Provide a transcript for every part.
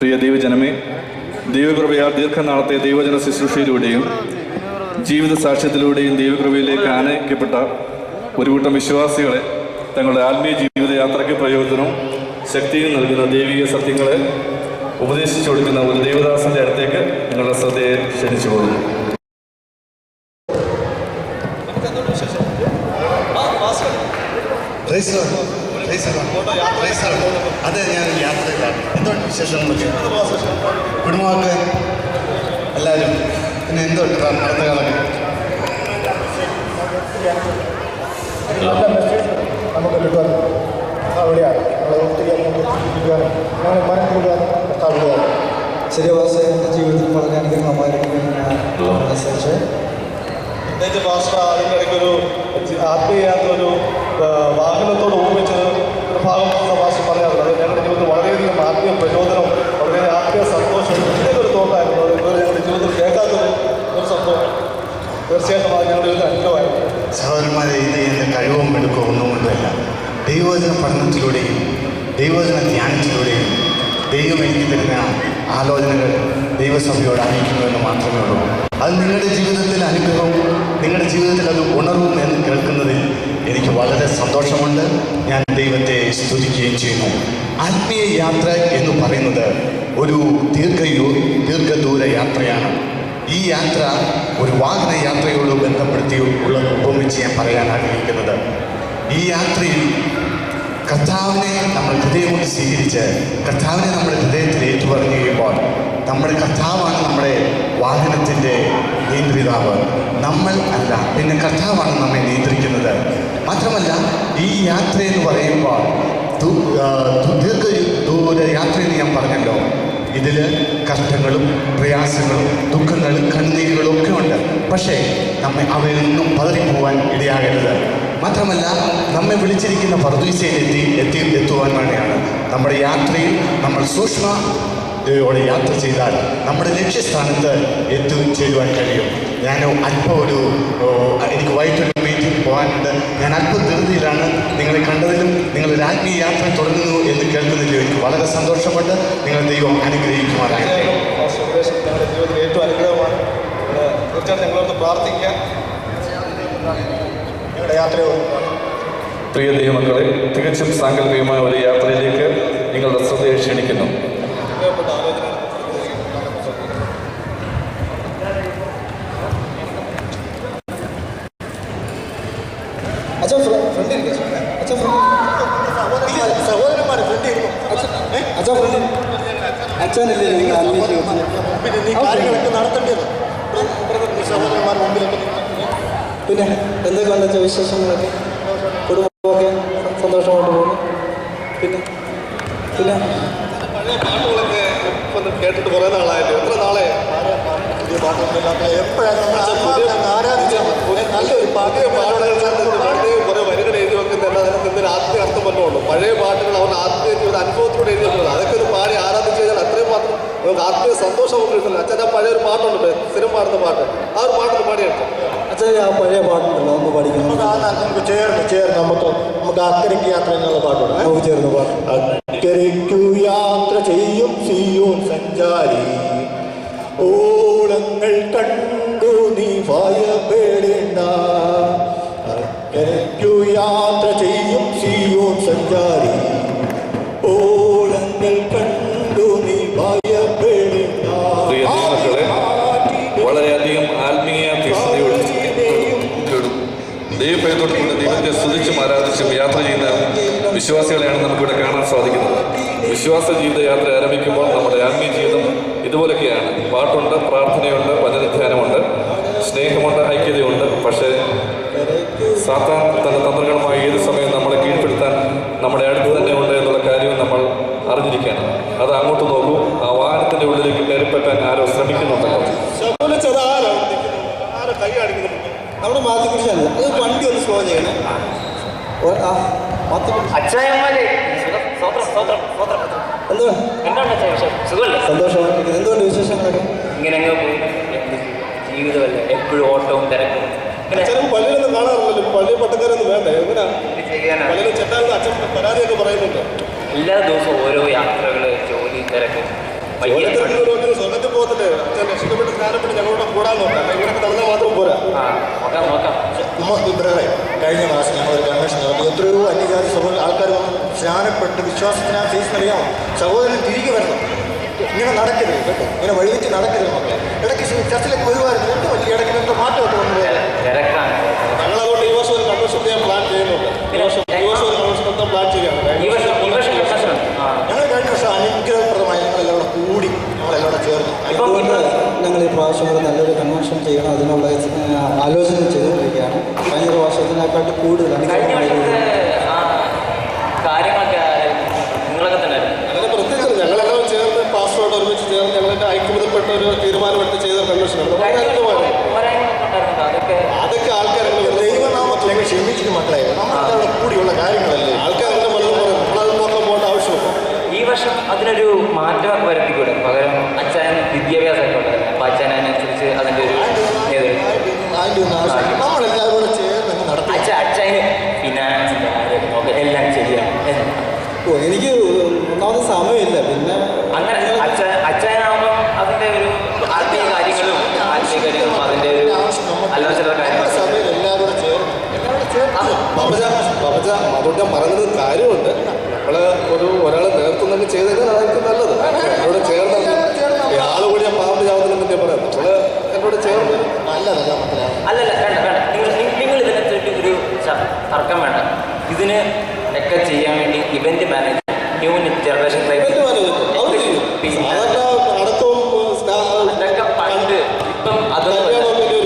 പ്രിയ ദൈവജനമേ ദൈവകൃപയാൽ ദീർഘനാളത്തെ ദൈവജന ശുശ്രൂഷയിലൂടെയും ജീവിത സാക്ഷ്യത്തിലൂടെയും ദൈവകൃപയിലേക്ക് ആനയിക്കപ്പെട്ട ഒരു കൂട്ടം വിശ്വാസികളെ തങ്ങളുടെ ആത്മീയ ജീവിതയാത്രയ്ക്ക് പ്രയോജനവും ശക്തിയും നൽകുന്ന ദൈവിക സത്യങ്ങളെ ഉപദേശിച്ചു കൊടുക്കുന്ന ഒരു ദൈവദാസന്റെ അടുത്തേക്ക് നിങ്ങളുടെ ശ്രദ്ധയെ ക്ഷണിച്ചു പോകുന്നു. അതെ ഞാൻ യാത്രയിലാണ്. എന്തുകൊണ്ട് വിശേഷങ്ങളൊക്കെ? കുടുംബമൊക്കെ എല്ലാവരും. പിന്നെ എന്തുകൊണ്ട് അടുത്ത കാലൊക്കെ നമുക്ക് കിട്ടുവാൻ അവിടെയാണ് നമ്മളെ ഒത്തിരി അവിടെയാണ് ശരിവാസ എന്റെ ജീവിതത്തിൽ വളരെ അനുഗ്രഹമായിരിക്കും അനുസരിച്ച് പ്രത്യേകിച്ച് പാസ്റ്റർ അതിന്റെ ഇടയ്ക്ക് ഒരു ആത്മീയ യാത്ര ഒരു ആ, വാഹനത്തോട് ഓർമ്മിച്ചത് ഭാഗം പാസ്റ്റർ പറയാറുണ്ട് അത് ഞങ്ങളുടെ ജീവിതത്തിൽ വളരെയധികം ആത്മീയ വളരെ ആത്മീയ സന്തോഷം ഇതൊക്കെ ഒരു തോന്നായിരുന്നു അത് ഇതുവരെ ഞങ്ങളുടെ ജീവിതത്തിൽ കേൾക്കാത്തൊരു ഒരു തീർച്ചയായിട്ടും അത് ഞങ്ങളുടെ ഒരു അനുഭവമായിരുന്നു. സഹോദരന്മാരെ ഇത് എന്റെ കഴിവും എടുക്കോ ഒന്നും കൊണ്ടല്ല. ദൈവവചന പഠനത്തിലൂടെയും ദൈവജന ധ്യാനത്തിലൂടെയും ദൈവം എനിക്ക് തരുന്ന ആലോചനകൾ ദൈവസഭയോട് അറിയിക്കുന്നുവെന്ന് മാത്രമേ ഉള്ളൂ. അത് നിങ്ങളുടെ ജീവിതത്തിൽ അനുഗ്രഹവും നിങ്ങളുടെ ജീവിതത്തിൽ അത് ഉണർവും എന്ന് കേൾക്കുന്നതിൽ എനിക്ക് വളരെ സന്തോഷമുണ്ട്. ഞാൻ ദൈവത്തെ സ്തുതിക്കുകയും ചെയ്യുന്നു. ആത്മീയ യാത്ര എന്ന് പറയുന്നത് ഒരു ദീർഘയു ദീർഘദൂര യാത്രയാണ്. ഈ യാത്ര ഒരു വാഹന യാത്രയോട് ബന്ധപ്പെടുത്തി ഉള്ള ഉപമിച്ച് ഞാൻ പറയാൻ ആഗ്രഹിക്കുന്നത്. ഈ യാത്രയിൽ കർത്താവിനെ നമ്മൾ ഹൃദയം കൊണ്ട് സ്വീകരിച്ച് കർത്താവിനെ നമ്മുടെ ഹൃദയത്തിൽ ഏറ്റുപറഞ്ഞു കഴിയുമ്പോൾ നമ്മുടെ കർത്താവാണ് നമ്മുടെ വാഹനത്തിന്റെ നിയന്ത്രിതാവ് നമ്മൾ അല്ല പിന്നെ കർത്താവാണ് നമ്മെ നിയന്ത്രിക്കുന്നത്. മാത്രമല്ല ഈ യാത്ര എന്ന് പറയുമ്പോൾ ദീർഘ ദൂര യാത്രയെന്ന് ഞാൻ പറഞ്ഞല്ലോ. ഇതിൽ കഷ്ടങ്ങളും പ്രയാസങ്ങളും ദുഃഖങ്ങളും കണ്ണീരുകളും ഒക്കെ ഉണ്ട്. പക്ഷേ നമ്മെ അവയിൽ നിന്നും പതറിപ്പോവാൻ ഇടയാകരുത്. മാത്രമല്ല നമ്മെ വിളിച്ചിരിക്കുന്ന പർദീസയിൽ എത്തി എത്തി എത്തുവാൻ വേണ്ടിയാണ്. നമ്മുടെ യാത്രയിൽ നമ്മൾ സൂക്ഷ്മ യോടെ യാത്ര ചെയ്താൽ നമ്മുടെ ലക്ഷ്യസ്ഥാനത്ത് എത്തിച്ചേരുവാൻ കഴിയും. ഞാൻ അല്പം ഒരു എനിക്ക് വൈകിട്ടൊരു മീറ്റിംഗ് പോകാനുണ്ട്. ഞാൻ അല്പം ധൃതിയിലാണ് നിങ്ങളെ കണ്ടതിലും നിങ്ങൾ ആത്മീയ യാത്ര തുടങ്ങുന്നു എന്ന് കേൾക്കുന്നതിലും എനിക്ക് വളരെ സന്തോഷമുണ്ട്. നിങ്ങൾ ദൈവം അനുഗ്രഹിക്കുമാറാകട്ടെ. ഏറ്റവും അനുഗ്രഹമാണ്. തീർച്ചയായിട്ടും പ്രാർത്ഥിക്കുക പ്രിയ ദൈവമക്കളെ തികച്ചും സാങ്കല്പികമായ ഒരു യാത്രയിലേക്ക് നിങ്ങളുടെ ശ്രദ്ധയെ ക്ഷണിക്കുന്നു അനുഗ്രഹപ്പെട്ട ആലോചന അച്ഛൻ ഫ്രണ്ട് ഇരിക്കും അച്ഛൻ ഫ്രണ്ട് സഹോദരന്മാർ ഫ്രണ്ട് ഇരിക്കും അച്ഛൻ ഫ്രണ്ട് അച്ഛനല്ലേ നിങ്ങൾ അന്വേഷിക്കുന്നത് നടത്തേണ്ടത് സഹോദരന്മാർ പിന്നെ എന്തൊക്കെയുണ്ട് അച്ഛൻ വിശേഷങ്ങളൊക്കെ കുടുംബമൊക്കെ സന്തോഷമായിട്ട് പോകുന്നു പിന്നെ പിന്നെ പഴയ കേട്ടിട്ട് കുറേ നാളായിട്ട് എത്ര നാളെ പുതിയ എപ്പോഴാണ് നല്ലൊരു പാട്ടിയ പാട്ടുകൾ വെക്കുന്നതല്ല ആദ്യത്തെ അർത്ഥം വല്ലതും ഉള്ളൂ പഴയ പാട്ടുകൾ അവൻ ആത്മീയ ഒരു അനുഭവത്തിലൂടെ എഴുതിയിട്ടുള്ളത് അതൊക്കെ ഒരു പാടി ആരാധിച്ച് കഴിഞ്ഞാൽ അത്രയും മാത്രം നമുക്ക് ആത്മീയ സന്തോഷം നമുക്ക് കിട്ടുന്നില്ല. അച്ഛൻ ആ പഴയ ഒരു പാട്ടുണ്ട് സ്ഥിരം പാടുന്ന പാട്ട്. ആ ഒരു പാട്ടൊന്ന് പാടിയിട്ട് അച്ഛൻ ആ പഴയ പാട്ടുണ്ടല്ലോ ഒന്ന് പഠിക്കണം നമുക്ക് ആ നമുക്ക് ചേർന്ന് ചേർന്ന് നമുക്ക് നമുക്ക് അക്കരയ്ക്ക് യാത്ര എന്നുള്ള പാട്ടുണ്ട്. നമുക്ക് ചേർന്ന് പാട്ട് അക്കരയ്ക്കു യാത്ര ചെയ്യും ചെയ്യും സഞ്ചാരി. ഓളങ്ങൾ കണ്ടു നീ ഭയപ്പെടേണ്ട അക്കരയ്ക്കു യാത്ര ചെയ്യും സഞ്ചാരി ഓളങ്ങൾ കണ്ടു നീ ഭയപ്പെടേണ്ട വളരെയധികം ആത്മീയ ദൈവഭയത്തോടുകൂടി ദൈവത്തെ സ്തുതിച്ചും ആരാധിച്ചും യാത്ര ചെയ്യുന്ന വിശ്വാസികളെയാണ് നമുക്കിവിടെ കാണാൻ സാധിക്കുന്നത്. വിശ്വാസ ജീവിത യാത്ര ആരംഭിക്കുമ്പോൾ നമ്മുടെ ആത്മീയ ജീവിതം ഇതുപോലൊക്കെയാണ്. പാട്ടുണ്ട് പ്രാർത്ഥനയുണ്ട് വചനധ്യാനമുണ്ട് സ്നേഹമുണ്ട് ഐക്യതയുണ്ട്. പക്ഷേ സാത്താൻ തന്റെ തന്ത്രങ്ങളുമായി ഏത് സമയം നമ്മുടെ അടുത്ത് തന്നെ ഉണ്ട് എന്നുള്ള കാര്യവും നമ്മൾ അറിഞ്ഞിരിക്കണം. അത് അങ്ങോട്ട് നോക്കൂ. ആ വാഹനത്തിന്റെ ഉള്ളിലേക്ക് കയറിപ്പറ്റാൻ ആരോ ശ്രമിക്കുന്നുണ്ടല്ലോ നമ്മുടെ മാതൃകൃഷിയല്ല അത് വണ്ടി ഒന്ന് സ്ലോ ചെയ്യണം. എന്തുകൊണ്ട് വിശേഷങ്ങളൊക്കെ? ഇങ്ങനെ ജീവിതമല്ല? എപ്പോഴും ഓട്ടവും തിരക്കും. അച്ഛനും പള്ളിയിലൊന്നും കാണാറില്ലല്ലോ. പള്ളി പട്ടക്കാരൊന്നും വേണ്ട. ചെയ്യാനാണ് പള്ളിയിൽ ചെന്നാലും അച്ഛൻ പരാതിയൊക്കെ പറയുന്നുണ്ട്. എല്ലാ ദിവസവും ഓരോ യാത്രകൾ ജോലി തിരക്ക്. സ്വർഗത്തിൽ പോകത്തില്ലേ? അച്ഛൻ രക്ഷിക്കപ്പെട്ട് സ്നാനപ്പെട്ട് ഞങ്ങളോട് കൂടാൻ നോക്കാം. ഇവിടെ നടന്നാൽ മാത്രം പോരാ. നോക്കാം കഴിഞ്ഞ മാസം ഞങ്ങൾ ഒരു കൺവെൻഷൻ നടത്തി. എത്രയോ അന്യജാതി സഹോദരൻ ആൾക്കാർ സ്നാനപ്പെട്ട് വിശ്വാസത്തിനാ ഫീസ് അറിയാമോ സഹോദരൻ തിരികെ വരണം. ഇങ്ങനെ നടക്കരുത് കേട്ടോ. ഇങ്ങനെ വഴിവെച്ച് നടക്കരുത് മക്കളെ. ഇടയ്ക്ക് ചർച്ചിലേക്ക് വരുമായിരുന്നു എന്തോ വലിയ ഇടയ്ക്ക് എന്തോ മാറ്റമൊക്കെ വന്നു തിര- തിരക്കാണ് ഞങ്ങളതുകൊണ്ട് ഈ വർഷം ഒരു കൺവെൻഷൻ ചെയ്യാൻ പ്ലാൻ ചെയ്യുന്നുണ്ട് ഈ വർഷം ഈ വർഷം ഒരു കൺവെൻഷൻ നടത്താൻ പ്ലാൻ ചെയ്യുകയാണ് ഈ വർഷം ഈ വർഷം കൺവെൻഷൻ ആ ഞങ്ങൾ കഴിഞ്ഞ വർഷം അനുഗ്രഹപ്രദമായി ഞങ്ങളെല്ലാം കൂടെ കൂടി ഞങ്ങളെല്ലാം കൂടെ ചേർന്ന് ഇപ്പം അതുകൊണ്ട് ഇപ്പം ഞങ്ങൾ ഈ പ്രാവശ്യം കൂടെ നല്ലൊരു കൺവെൻഷൻ ചെയ്യണം. അതിനുള്ള ആലോചന ചെയ്തുകൊണ്ടിരിക്കുകയാണ്. കഴിഞ്ഞ വർഷത്തിനേക്കാട്ട് അങ്ങനെ പ്രത്യേകിച്ച് ഞങ്ങളെല്ലാം ചേർന്ന് പാസ്വേഡ് ഒരുമിച്ച് ചേർന്ന് ഞങ്ങളുടെ ഐക്യബന്ധപ്പെട്ട ഒരു തീരുമാനമെടുത്ത് ചെയ്ത കൺവെൻഷനാണ്? അതൊക്കെ ആൾക്കാരെ ആൾക്കാരെല്ലാം ദൈവനാമത്തിലേക്ക് ക്ഷമിച്ചിട്ട് മക്കളെ. കൂടിയുള്ള കാര്യങ്ങളല്ലേ ആൾക്കാരെല്ലാം പലതും പറയും നമ്മളത് നോക്കാൻ പോകേണ്ട ആവശ്യമില്ല ഈ വർഷം അതിനൊരു മാറ്റമൊക്കെ വരുത്തിക്കൂടെ പകരം അച്ഛൻ വിദ്യാഭ്യാസമൊക്കെ ഉണ്ടായിരുന്നു അപ്പം അച്ഛൻ അതിനനുസരിച്ച് അതിന്റെ ഒരു നേതൃത്വം അതിന്റെ ഒന്നും ആവശ്യം നമ്മളെല്ലാവരും കൂടെ ചേർന്ന് അങ്ങ് നടത്തി അച്ഛൻ അച്ഛന് ഫിനാൻസിന്റെ കാര്യം ഒക്കെ എല്ലാം ശരിയാണ് ഓ എനിക്ക് ഒന്നാമത് സമയമില്ല പിന്നെ അങ്ങനെ അച്ഛൻ അച്ഛനാകുമ്പം അതിന്റെ ഒരു ആത്മീയ കാര്യങ്ങളും ആത്മീയ കാര്യങ്ങളും അതിന്റെ ഒരു അല്ലറ ചില്ലറ നമ്മുടെ കാര്യങ്ങളും സഭയിൽ എല്ലാവരും കൂടെ ചേർന്ന് എല്ലാവരും കൂടെ ചേർന്ന് ബാബജ ബാബജ അതുകൊണ്ട് ഞാൻ പറഞ്ഞത് കാര്യമുണ്ട് നമ്മൾ ഒരു ഒരാൾ നേതൃത്വം തന്നെ ചെയ്തത് അതായിരിക്കും നല്ലത് എന്നോട് ചേർന്ന് ഈ ആൾ കൂടി ഞാൻ പാമ്പ് ചാവുന്നതിനെ പറ്റി പറയാം നമ്മൾ എന്നോട് ചേർന്ന് നല്ലതല്ല മക്കളെ അല്ലല്ല വേണ്ട വേണ്ട. നിങ്ങൾ നിങ്ങൾ ഇതിനകത്ത് ഒരു തർക്കം വേണ്ട. ഇതിന് ഒക്കെ ചെയ്യാൻ വേണ്ടി ഇവന്റ് മാനേജർ ന്യൂ ജനറേഷൻ അതൊക്കെ പണ്ട്. ഇപ്പം അതൊന്നും കല്യാണമൊക്കെ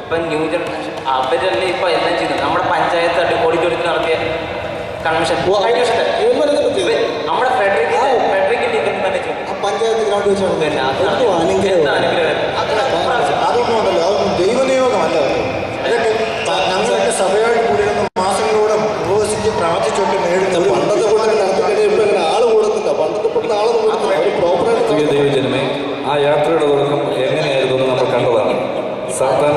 ഇപ്പം- ന്യൂ ജനറേഷൻ അവരല്ലേ ഇപ്പൊ എല്ലാം ചെയ്യുന്നത്? നമ്മുടെ പഞ്ചായത്ത് അടി ഓഡിറ്റോറിയത്തിൽ നടത്തിയ കൺവെൻഷൻ നമ്മുടെ ഫെഡറിക്കിന്റെ ഫെഡറിക്കിന്റെ ഇവന്റ് മാനേജ്മെന്റ് പഞ്ചായത്ത് ഗ്രൗണ്ട് അത് അനുഗ്രഹം എന്താ അനുഗ്രഹം അതൊന്നും ഉണ്ടല്ലോ അതൊന്നും ത- ഞങ്ങളൊക്കെ സഭയായിട്ട് കൂടിയിരുന്ന മാസങ്ങളോടെ ഉപവസിച്ച് പ്രാർത്ഥിച്ചോട്ട് നേടുന്ന പണ്ടത്തെ പോലെ നടത്തി കഴിഞ്ഞാൽ ഇപ്പൊ പ്രിയ പ്രോപ്പറായിട്ട് ദൈവജനമേ ആ യാത്രയുടെ എങ്ങനെയായിരുന്നു എന്ന് നമ്മൾ കണ്ടതാണ്. സാത്താൻ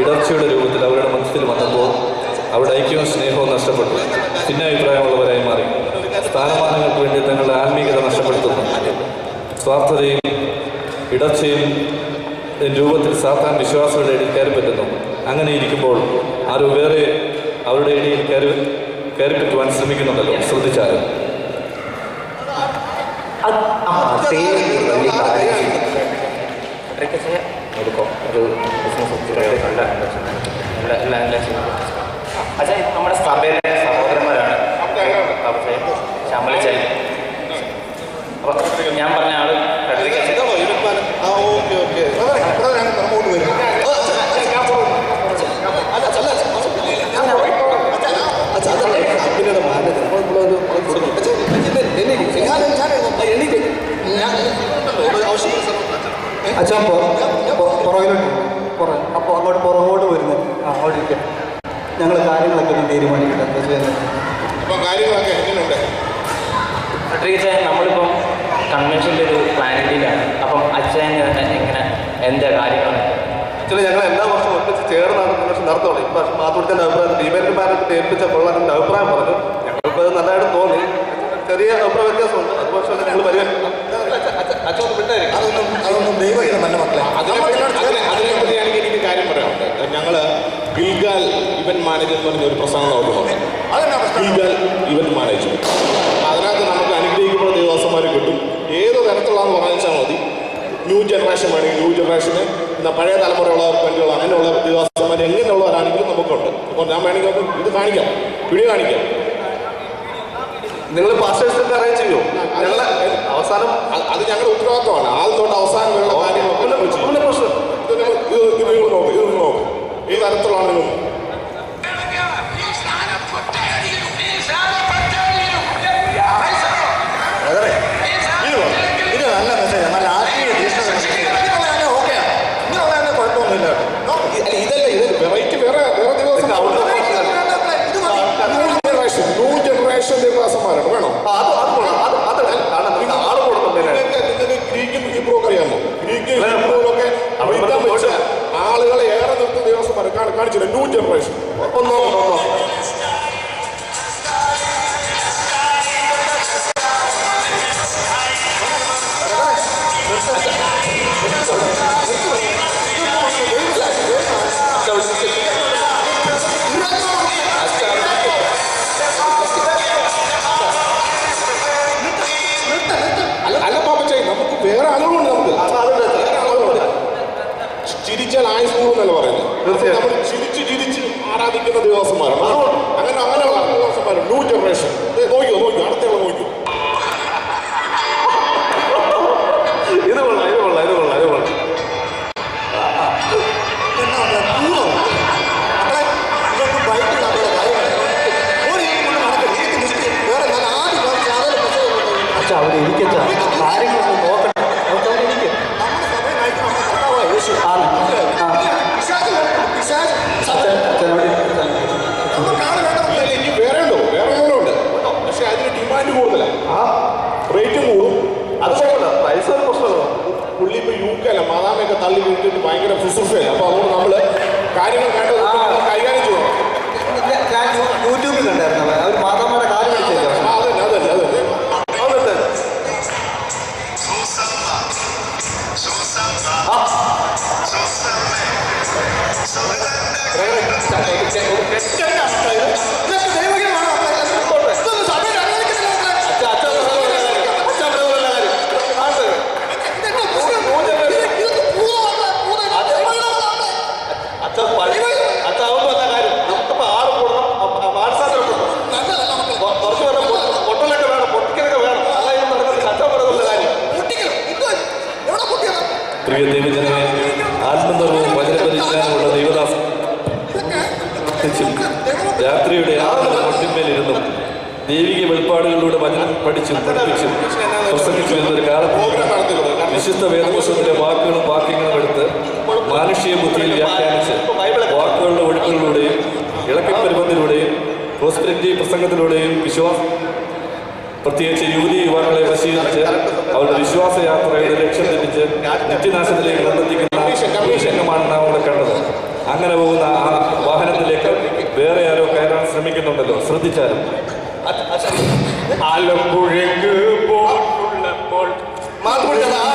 ഇടർച്ചയുടെ രൂപത്തിൽ അവരുടെ മധ്യത്തിൽ വന്നപ്പോൾ അവിടെ ഐക്യവും സ്നേഹവും നഷ്ടപ്പെട്ടു. പിന്നെ അഭിപ്രായമുള്ളവരായി മാറി. സ്ഥാനമാനങ്ങൾക്ക് വേണ്ടി തങ്ങളുടെ ആത്മീയത നഷ്ടപ്പെടുത്തുന്നു. സ്വാർത്ഥതയും ഇടർച്ചയും രൂപത്തിൽ സാത്താൻ വിശ്വാസികളുടെ ഇടയിൽ കയറി പറ്റുന്നു. അങ്ങനെ ഇരിക്കുമ്പോൾ ആരും വേറെ അവരുടെ ഇടയിൽ കയറി കയറി. പറ്റുവാൻ ശ്രമിക്കുന്നുണ്ടല്ലോ ശ്രദ്ധിച്ചാലും അച്ഛാ ഇത് നമ്മുടെ സഭയിലെ സഹോദരന്മാരാണ്. പക്ഷേ ശമ്പളിച്ചാൽ അപ്പോൾ ഞാൻ പറഞ്ഞ ആൾ ഫെഡറിക്കച്ച് ഇതാണോ ഇവന്റ് മാനേജർ ആ ഓക്കെ ഓക്കെ അങ്ങോട്ട് വരും കമ്പനിയുടെ മാനേജർ അപ്പോൾ നമ്മളൊരു കൊടുക്കും അച്ഛൻ പുറകിലോട്ട് പുറകെ അപ്പോൾ അങ്ങോട്ട് പുറകോട്ട് വരുന്നത് ആ അവിടെ ഇരിക്കാം. ഞങ്ങൾ കാര്യങ്ങളൊക്കെ ഒന്ന് തീരുമാനിക്കട്ടെ. എന്താ ചെയ്യുന്നത് അപ്പൊ കാര്യങ്ങളൊക്കെ എങ്ങനെയുണ്ട്? ഫെഡറിക്കച്ച് നമ്മളിപ്പം കൺവെൻഷന്റെ ഒരു പ്ലാനിങ്ങിലാണ് അപ്പം അച്ഛൻ എങ്ങനെ എന്താ കാര്യങ്ങൾ ആക്ച്വലി ഞങ്ങൾ എല്ലാ വർഷവും ഒന്നിച്ച് ചേർന്നാണ് കൺവെൻഷൻ നടത്തുള്ളൂ ഇപ്പം മാത്തൂർത്തിന്റെ അഭിപ്രായം മാനേജറിനെ ഏൽപ്പിച്ച കൊള്ളാൻ അഭിപ്രായം പറഞ്ഞു. ഞങ്ങൾക്ക് അത് നല്ലതായിട്ട് തോന്നി. ചെറിയ അഭിപ്രായ വ്യത്യാസമുണ്ട്. അത് പക്ഷേ ഞങ്ങൾ പരിഗണിക്കും അച്ഛൻ വിട്ടായിരിക്കും അതൊന്നും അതൊന്നും മക്കളെ. എനിക്ക് കാര്യം പറയാനുണ്ട്. ഗിൽഗാൽ ഇവന്റ് മാനേജർ എന്ന് പറഞ്ഞ ഒരു പ്രസംഗം ഗിൽഗാൽ ഇവന്റ് മാനേജ്മെന്റ് അതിനകത്ത് നമുക്ക് അനുഗ്രഹിക്കപ്പെടുന്ന ദേവസ്വന്മാർ കിട്ടും. ഏത് തരത്തിലുള്ളതെന്ന് പറഞ്ഞാൽ മതി. ന്യൂ ജനറേഷൻ വേണമെങ്കിൽ ന്യൂ ജനറേഷന് എന്താ പഴയ തലമുറയുള്ള വേണ്ടിയുള്ള അങ്ങനെയുള്ള ദേവസ്വന്മാർ എങ്ങനെയുള്ളവരാണെങ്കിലും നമുക്കുണ്ട്. അപ്പോൾ ഞാൻ വേണമെങ്കിൽ ഇത് കാണിക്കാം. വീഡിയോ കാണിക്കാം. നിങ്ങൾ പാസ്റ്റേഴ്സിന്റെ അറേഞ്ച് ചെയ്യുമോ ഞങ്ങൾ അവസാനം അത് ഞങ്ങളുടെ ഉത്തരവാദിത്വമാണ്. ആദ്യം തൊട്ട് അവസാനം വേണ്ട കാര്യങ്ങളൊക്കെ ചെയ്യും. പ്രശ്നം. ഇത് നിങ്ങൾ ഇത് ഇത് നിങ്ങൾ നോക്കും ഇത് നിങ്ങൾ നോക്കും. ഈ തരത്തിലാണെങ്കിലും não the não, അച്ഛാ അവിടെ ഇരിക്കച്ചാ കാര്യങ്ങളൊക്കെ നോക്കട്ടെ. അവിടെ ഇരിക്കും റേറ്റും കൂടും. അതുപോലെ പൈസ ഒരു പ്രശ്നമല്ല. പുള്ളി ഇപ്പോൾ യു കെ അല്ല മാതാമയൊക്കെ തള്ളി വീട്ടിട്ട് ഭയങ്കര ഫുസുഫയല്ല അപ്പോൾ നമ്മൾ കാര്യങ്ങൾ കണ്ടത് കൈകാര്യം ചെയ്യണം. യൂട്യൂബിൽ കണ്ടായിരുന്നു. അവർ മാതാമയുടെ ദൈവിക വെളിപ്പാടുകളിലൂടെ വചനം പഠിച്ചും പഠിപ്പിച്ചും പ്രസംഗിച്ചു എന്നൊരു കാലത്ത് വിശുദ്ധ വേദകോശത്തിന്റെ വാക്കുകളും വാക്യങ്ങളും എടുത്ത് മാനുഷിക ബുദ്ധിയിൽ വ്യാഖ്യാനിച്ച് വാക്കുകളുടെ ഒഴുക്കുകളിലൂടെയും ഇളക്കപ്പരുമത്തിലൂടെയും പ്രോസ്പെരിറ്റി പ്രസംഗത്തിലൂടെയും വിശ്വാസ പ്രത്യേകിച്ച് യുവതി യുവാക്കളെ വശീകരിച്ച് അവരുടെ വിശ്വാസയാത്രയുടെ ലക്ഷ്യം ലഭിച്ച് നിത്യനാശത്തിലേക്ക് നിർബന്ധിക്കുന്ന വിഷയമാണ് നാം അവിടെ കണ്ടത്. അങ്ങനെ പോകുന്ന ആ വാഹനത്തിലേക്ക് വേറെ ആരോ കയറാൻ ശ്രമിക്കുന്നുണ്ടല്ലോ. ശ്രദ്ധിച്ചാലും আচ্ছা আচ্ছা আলো করে মাধুর দাদা।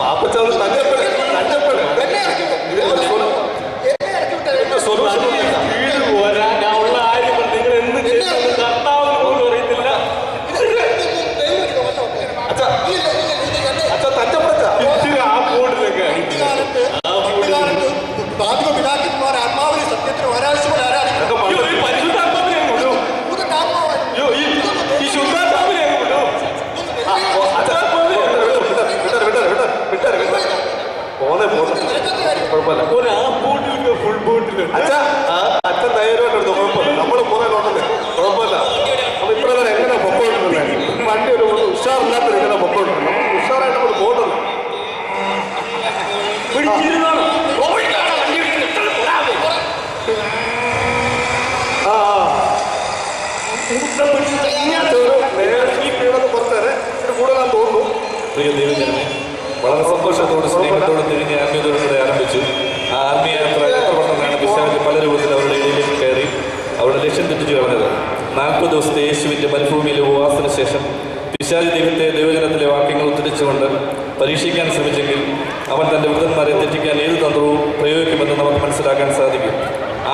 പാപ്പച്ചാവ് തന്നെ തന്നെ ഇതേപോലെ സ്വന്തം സ്വന്തം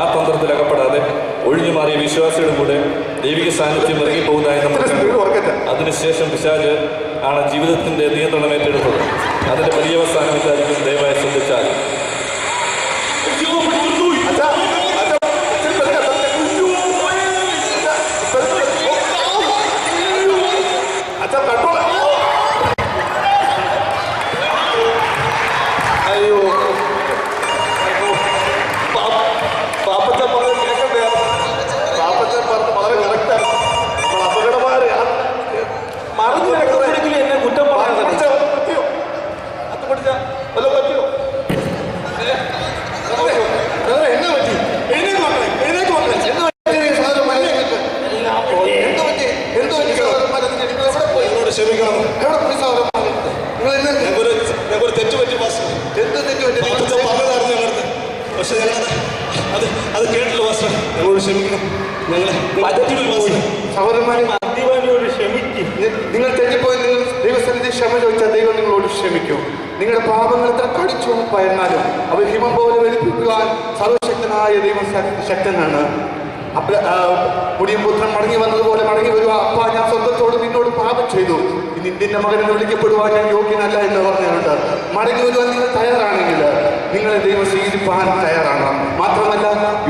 ആ തന്ത്രത്തിൽ അകപ്പെടാതെ ഒഴിഞ്ഞു മാറിയ വിശ്വാസിയുടെ കൂടെ ദൈവിക സാന്നിധ്യം ഇറങ്ങിപ്പോകുന്നതായി നമുക്ക് അതിനുശേഷം വിശാൽ ആണ് ജീവിതത്തിന്റെ നിയന്ത്രണം ഏറ്റെടുത്തത്. അതിന്റെ പര്യവസാനം ഇതായിരിക്കും ദയവായി ശ്രദ്ധിച്ചാൽ. കടിച്ചുറപ്പായിരുന്നാലും അവർ ഹിമം പോലെ വലിപ്പിക്കുവാൻ സർവശക്തനായ ദൈവം ശക്തനാണ്. മുടിയും മടങ്ങി വന്നതുപോലെ മടങ്ങി വരുക അപ്പ ഞാൻ സ്വന്തത്തോട് നിന്നോട് പാപം ചെയ്തു. ഇനി നിന്റെ മകനെ വിളിക്കപ്പെടുവാൻ ഞാൻ യോഗ്യനല്ല എന്ന് പറഞ്ഞുകൊണ്ട് മടങ്ങി വരുവാൻ നിങ്ങൾ തയ്യാറാണെങ്കിൽ നിങ്ങളെ ദൈവം സ്വീകരിപ്പാൻ തയ്യാറാണ്. മാത്രമല്ല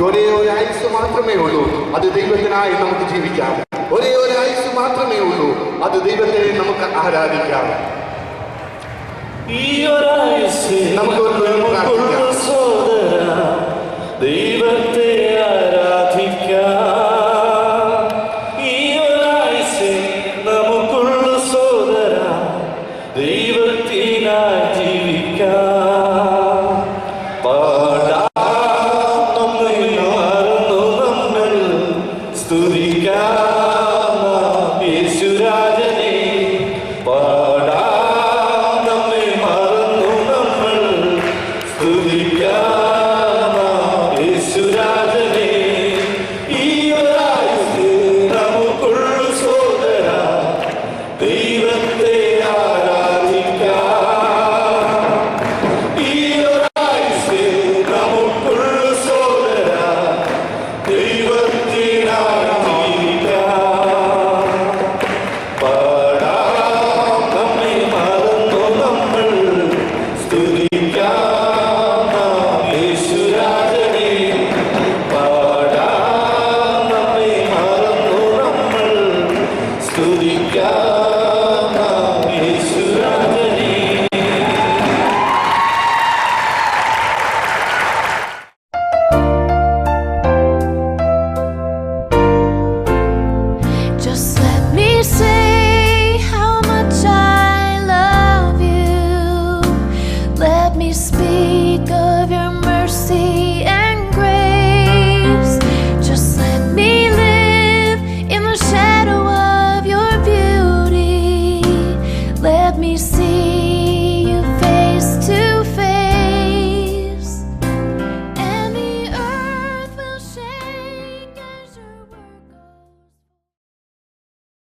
ഒരേ ഒരു ആയുസ് മാത്രമേ ഉള്ളൂ. അത് ദൈവത്തിനായി നമുക്ക് ജീവിക്കാം. ഒരേ ഒരു ആയുസ് മാത്രമേ ഉള്ളൂ. അത് ദൈവത്തെ നമുക്ക് ആരാധിക്കാം. നമുക്ക് ദൈവത്തെ ആരാധിക്കാം